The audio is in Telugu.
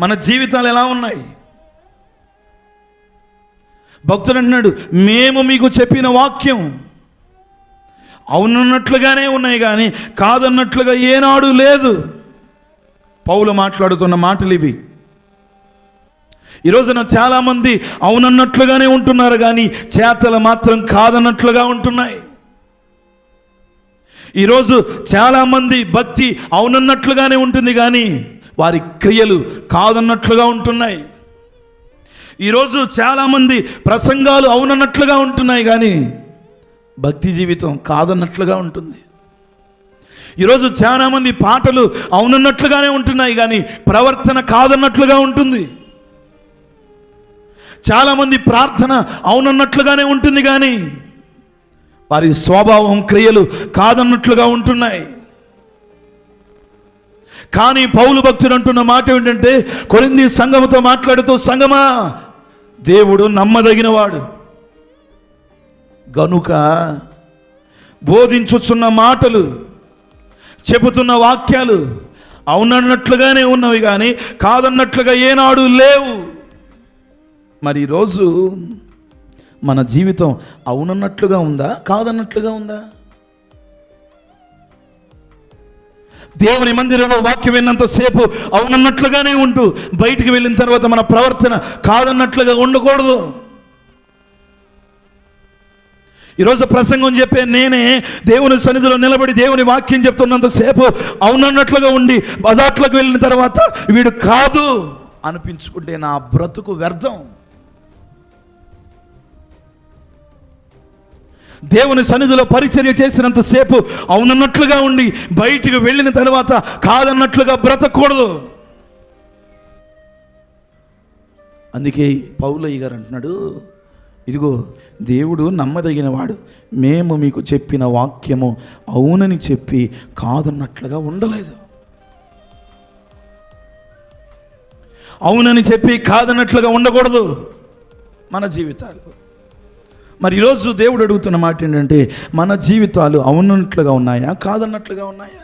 మన జీవితాలు ఎలా ఉన్నాయి? భక్తుడు అంటున్నాడు మేము మీకు చెప్పిన వాక్యం అవునున్నట్లుగానే ఉన్నాయి కానీ కాదన్నట్లుగా ఏనాడు లేదు. పౌలు మాట్లాడుతున్న మాటలు ఇవి. ఈ రోజున చాలామంది అవునన్నట్లుగానే ఉంటున్నారు కానీ చేతలు మాత్రం కాదన్నట్లుగా ఉంటున్నాయి. ఈరోజు చాలామంది భక్తి అవునన్నట్లుగానే ఉంటుంది కానీ వారి క్రియలు కాదన్నట్లుగా ఉంటున్నాయి. ఈరోజు చాలామంది ప్రసంగాలు అవునన్నట్లుగా ఉంటున్నాయి కానీ భక్తి జీవితం కాదన్నట్లుగా ఉంటుంది. ఈరోజు చాలామంది పాటలు అవునన్నట్లుగానే ఉంటున్నాయి కానీ ప్రవర్తన కాదన్నట్లుగా ఉంటుంది. చాలామంది ప్రార్థన అవునన్నట్లుగానే ఉంటుంది కానీ వారి స్వభావం క్రియలు కాదన్నట్లుగా ఉంటున్నాయి. కానీ పౌలు భక్తుడు అంటున్న మాట ఏంటంటే కొరింది సంఘముతో మాట్లాడుతూ సంగమా దేవుడు నమ్మదగినవాడు. గనుక బోధించుచున్న మాటలు చెబుతున్న వాక్యాలు అవునన్నట్లుగానే ఉన్నవి కానీ కాదన్నట్లుగా ఏనాడు లేవు. మరి ఈరోజు మన జీవితం అవునన్నట్లుగా ఉందా కాదన్నట్లుగా ఉందా? దేవుని మందిరంలో వాక్యం విన్నంతసేపు అవునన్నట్లుగానే ఉంటూ బయటికి వెళ్ళిన తర్వాత మన ప్రవర్తన కాదన్నట్లుగా ఉండకూడదు. ఈరోజు ప్రసంగం చెప్పే నేనే దేవుని సన్నిధిలో నిలబడి దేవుని వాక్యం చెప్తున్నంతసేపు అవునన్నట్లుగా ఉండి బజాట్లకు వెళ్ళిన తర్వాత వీడు కాదు అనిపించుకుంటే నా బ్రతుకు వ్యర్థం. దేవుని సన్నిధిలో పరిచర్య చేసినంతసేపు అవునన్నట్లుగా ఉండి బయటికి వెళ్ళిన తర్వాత కాదన్నట్లుగా బ్రతకూడదు. అందుకే పౌలయ్య గారు అంటున్నాడు ఇదిగో దేవుడు నమ్మదగినవాడు. మేము మీకు చెప్పిన వాక్యము అవునని చెప్పి కాదన్నట్లుగా ఉండలేదు. అవునని చెప్పి కాదన్నట్లుగా ఉండకూడదు మన జీవితాలు. మరి ఈరోజు దేవుడు అడుగుతున్న మాట ఏంటంటే మన జీవితాలు అవునట్లుగా ఉన్నాయా కాదన్నట్లుగా ఉన్నాయా?